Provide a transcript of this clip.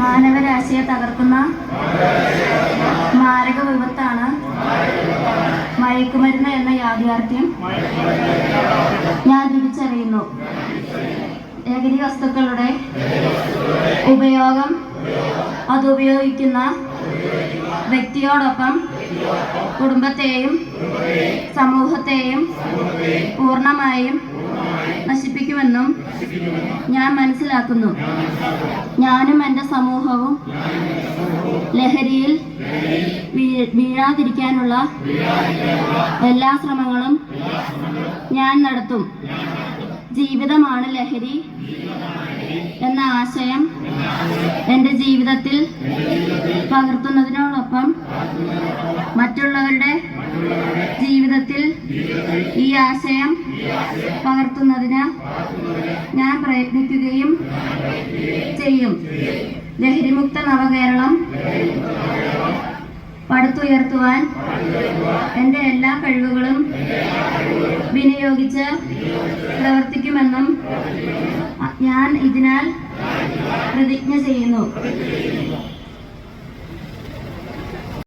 മാനവരാശിയെ തകർക്കുന്ന മാരക വിപത്താണ് മയക്കുമരുന്ന് എന്ന യാഥാർത്ഥ്യം ഞാൻ തിരിച്ചറിയുന്നു. ലഹരി വസ്തുക്കളുടെ ഉപയോഗം അതുപയോഗിക്കുന്ന വ്യക്തിയോടൊപ്പം കുടുംബത്തെയും സമൂഹത്തെയും പൂർണമായും നശിപ്പിക്കുമെന്നും ഞാൻ മനസ്സിലാക്കുന്നു. ഞാനും എന്റെ സമൂഹവും ലഹരിയിൽ വീഴാതിരിക്കാനുള്ള എല്ലാ ശ്രമങ്ങളും ഞാൻ നടത്തും. ജീവിതമാണ് ലഹരി എന്ന ആശയം എന്റെ ജീവിതത്തിൽ പകർത്തുന്നതിനോടൊപ്പം മറ്റുള്ളവരുടെ ജീവിതത്തിൽ ഈ ആശയം പകർത്തുന്നതിന് ഞാൻ പ്രയത്നിക്കുകയും ചെയ്യും. ലഹരിമുക്ത നവകേരളം പടുത്തുയർത്തുവാൻ എന്റെ എല്ലാ കഴിവുകളും വിനിയോഗിച്ച് പ്രവർത്തിക്കുമെന്നും ഞാൻ ഇതിനാൽ പ്രതിജ്ഞ ചെയ്യുന്നു.